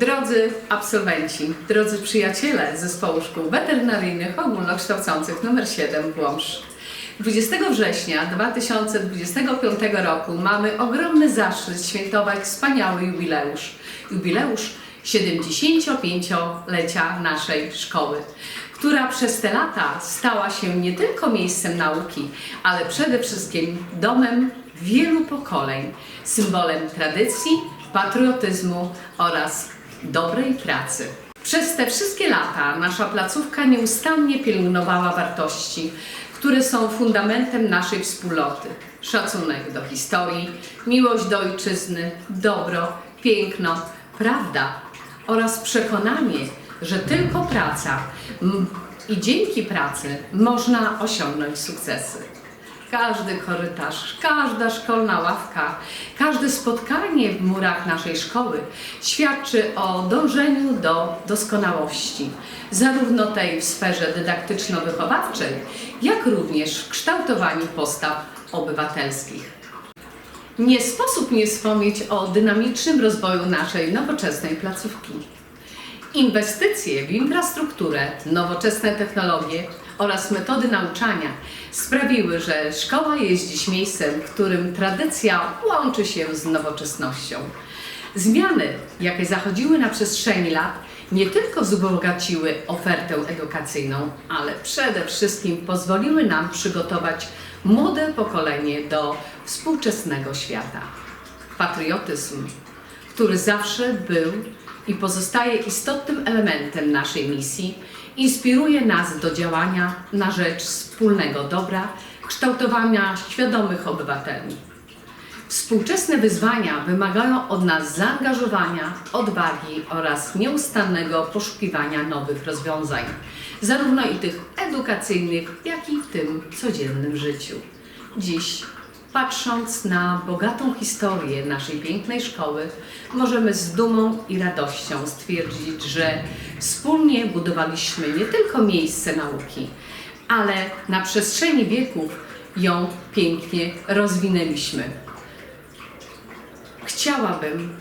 Drodzy absolwenci, drodzy przyjaciele Zespołu Szkół Weterynaryjnych Ogólnokształcących nr 7 w Łomży. 20 września 2025 roku mamy ogromny zaszczyt świętować wspaniały jubileusz. Jubileusz 75-lecia naszej szkoły, która przez te lata stała się nie tylko miejscem nauki, ale przede wszystkim domem wielu pokoleń, symbolem tradycji, patriotyzmu oraz dobrej pracy. Przez te wszystkie lata nasza placówka nieustannie pielęgnowała wartości, które są fundamentem naszej wspólnoty. Szacunek do historii, miłość do ojczyzny, dobro, piękno, prawda oraz przekonanie, że tylko praca i dzięki pracy można osiągnąć sukcesy. Każdy korytarz, każda szkolna ławka, każde spotkanie w murach naszej szkoły świadczy o dążeniu do doskonałości, zarówno tej w sferze dydaktyczno-wychowawczej, jak również w kształtowaniu postaw obywatelskich. Nie sposób nie wspomnieć o dynamicznym rozwoju naszej nowoczesnej placówki. Inwestycje w infrastrukturę, nowoczesne technologie oraz metody nauczania sprawiły, że szkoła jest dziś miejscem, w którym tradycja łączy się z nowoczesnością. Zmiany, jakie zachodziły na przestrzeni lat, nie tylko wzbogaciły ofertę edukacyjną, ale przede wszystkim pozwoliły nam przygotować młode pokolenie do współczesnego świata. Patriotyzm, który zawsze był i pozostaje istotnym elementem naszej misji, inspiruje nas do działania na rzecz wspólnego dobra, kształtowania świadomych obywateli. Współczesne wyzwania wymagają od nas zaangażowania, odwagi oraz nieustannego poszukiwania nowych rozwiązań, zarówno i tych edukacyjnych, jak i w tym codziennym życiu. Dziś, patrząc na bogatą historię naszej pięknej szkoły, możemy z dumą i radością stwierdzić, że wspólnie budowaliśmy nie tylko miejsce nauki, ale na przestrzeni wieków ją pięknie rozwinęliśmy. Chciałabym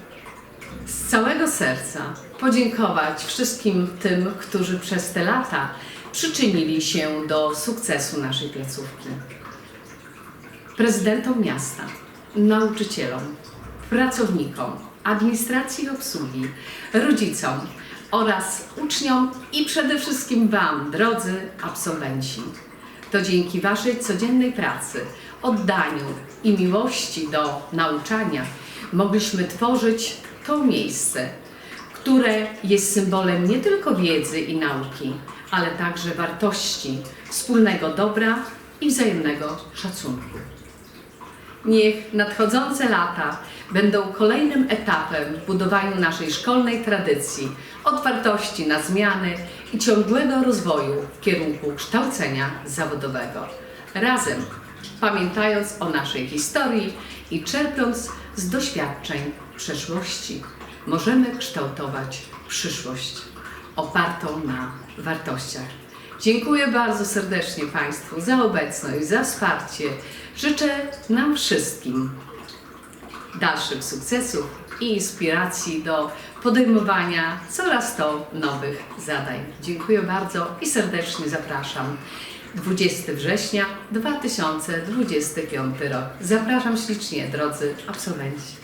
z całego serca podziękować wszystkim tym, którzy przez te lata przyczynili się do sukcesu naszej placówki. Prezydentom miasta, nauczycielom, pracownikom, administracji i obsługi, rodzicom oraz uczniom i przede wszystkim Wam, drodzy absolwenci. To dzięki Waszej codziennej pracy, oddaniu i miłości do nauczania mogliśmy tworzyć to miejsce, które jest symbolem nie tylko wiedzy i nauki, ale także wartości, wspólnego dobra i wzajemnego szacunku. Niech nadchodzące lata będą kolejnym etapem w budowaniu naszej szkolnej tradycji, otwartości na zmiany i ciągłego rozwoju w kierunku kształcenia zawodowego. Razem, pamiętając o naszej historii i czerpiąc z doświadczeń przeszłości, możemy kształtować przyszłość opartą na wartościach. Dziękuję bardzo serdecznie Państwu za obecność, za wsparcie. Życzę nam wszystkim dalszych sukcesów i inspiracji do podejmowania coraz to nowych zadań. Dziękuję bardzo i serdecznie zapraszam. 20 września 2025 rok. Zapraszam ślicznie, drodzy absolwenci.